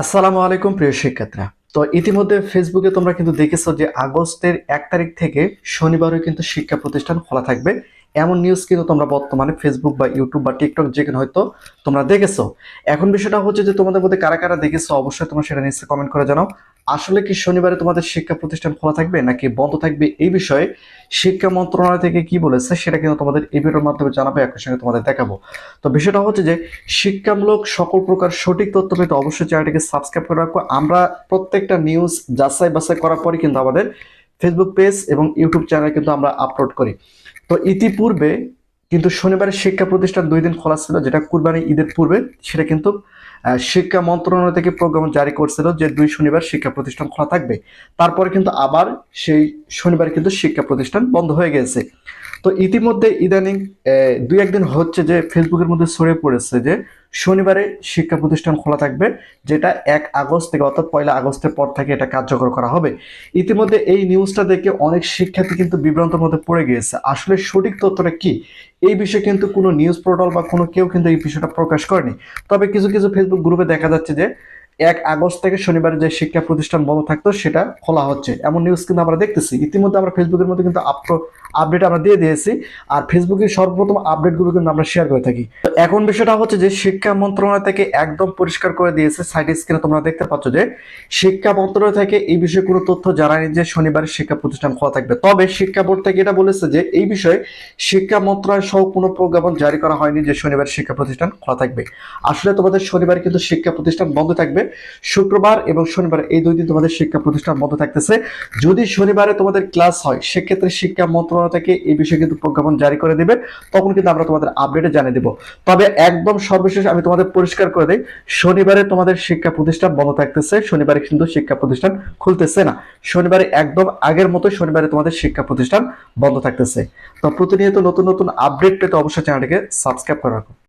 আসসালামু আলাইকুম প্রিয় শিক্ষার্থীরা। তো ইতিমধ্যে ফেসবুকে তোমরা কিন্তু দেখেছ যে আগস্টের এক তারিখ থেকে শনিবারও কিন্তু শিক্ষা প্রতিষ্ঠান খোলা থাকবে। এমন নিউজ কিন্তু তোমরা বর্তমানে ফেসবুক বা ইউটিউব বা টিকটক যেখানে হয়তো তোমরা দেখেছ। এখন বিষয়টা হচ্ছে যে তোমাদের মধ্যে কারা কারা দেখেছ, অবশ্যই তোমরা সেটা নিশ্চয়ই কমেন্ট করে জানাও। আসলে কি শনিবারে তোমাদের শিক্ষা প্রতিষ্ঠান খোলা থাকবে নাকি বন্ধ থাকবে এই বিষয়ে শিক্ষা মন্ত্রণালয় থেকে কি বলেছে সেটা কিন্তু তোমাদের এই ভিডিওর মাধ্যমে জানাবে, একই সঙ্গে তোমাদের দেখাবো। তো বিষয়টা হচ্ছে যে, শিক্ষামূলক সকল প্রকার সঠিক তথ্য পেতে অবশ্যই চ্যানেলটিকে সাবস্ক্রাইব করে রাখো। আমরা প্রত্যেকটা নিউজ যাচাই বাছাই করার পরে কিন্তু আমাদের ফেসবুক পেজ এবং ইউটিউব চ্যানেল কিন্তু আমরা আপলোড করি। তো ইতিপূর্বে কিন্তু শনিবারের শিক্ষা প্রতিষ্ঠান দুই দিন খোলা ছিল, যেটা কুরবানি ঈদের পূর্বে, সেটা কিন্তু শিক্ষা মন্ত্রণালয় থেকে প্রোগ্রাম জারি করছিল যে দুই শনিবার শিক্ষা প্রতিষ্ঠান খোলা থাকবে। তারপরে কিন্তু আবার সেই শনিবার কিন্তু শিক্ষা প্রতিষ্ঠান বন্ধ হয়ে গেছে। তো ইতিমধ্যে ইদানিং দুই একদিন হচ্ছে যে ফেসবুকের মধ্যে ছড়িয়ে পড়েছে যে শনিবারে শিক্ষা প্রতিষ্ঠান খোলা থাকবে, যেটা এক আগস্ট থেকে অর্থাৎ পয়লা আগস্টের পর থেকে এটা কার্যকর করা হবে। ইতিমধ্যে এই নিউজটা দেখে অনেক শিক্ষার্থী কিন্তু বিভ্রান্তের মধ্যে পড়ে গিয়েছে। আসলে সঠিক তথ্যটা কি? এই বিষয়ে কিন্তু কোনো নিউজ পোর্টাল বা কোনো কেউ কিন্তু এই বিষয়টা প্রকাশ করেনি। তবে কিছু কিছু ফেসবুক গ্রুপে দেখা যাচ্ছে যে এক আগস্ট থেকে শনিবার যে শিক্ষা প্রতিষ্ঠান বন্ধ থাকতো, সেটা খোলা হচ্ছে। এমন নিউজ কিন্তু আমরা দেখতেছি। ইতিমধ্যে আমরা ফেসবুকের মধ্যে কিন্তু আপডেট আমরা দিয়ে দিয়েছি। আর ফেসবুকের সর্বপ্রথম আপডেটগুলো কিন্তু আমরা শেয়ার করে থাকি। তো এখন বিষয়টা হচ্ছে যে শিক্ষা মন্ত্রণালয় থেকে একদম পরিষ্কার করে দিয়েছে সাইড স্ক্রিনে তোমরা দেখতে পাচ্ছ যে শিক্ষা মন্ত্রণালয় থেকে এই বিষয়ে কোনো তথ্য জানায়নি যে শনিবার শিক্ষা প্রতিষ্ঠান খোলা থাকবে। তবে শিক্ষা বোর্ড থেকে এটা বলেছে যে এই বিষয়ে শিক্ষা মন্ত্রণালয় সহ কোনো প্রজ্ঞাপন জারি করা হয়নি যে শনিবার শিক্ষা প্রতিষ্ঠান খোলা থাকবে। আসলে তোমাদের শনিবার কিন্তু শিক্ষা প্রতিষ্ঠান বন্ধ থাকবে। শুক্রবার এবং শনিবার এই দুই দিন তোমাদের শিক্ষা প্রতিষ্ঠান বন্ধ থাকতেছে। যদি শনিবারে তোমাদের ক্লাস হয়, সেক্ষেত্রে শিক্ষা মন্ত্রণালয় থেকে এই বিষয়ে কিন্তু প্রজ্ঞাপন জারি করে দেবে। তখন কিন্তু আমরা তোমাদের আপডেটে জানিয়ে দেবো। তবে একদম সর্বশেষ আমি তোমাদের পরিষ্কার করে দিই, শনিবারে তোমাদের শিক্ষা প্রতিষ্ঠান বন্ধ থাকতেছে। শনিবারে কিন্তু শিক্ষা প্রতিষ্ঠান খুলতেছে না। শনিবারে একদম আগের মতো শনিবারে তোমাদের শিক্ষা প্রতিষ্ঠান বন্ধ থাকতেছে। তো প্রতিনিয়ত নতুন নতুন আপডেট পেতে অবশ্যই চ্যানেলটিকে সাবস্ক্রাইব করে রাখো।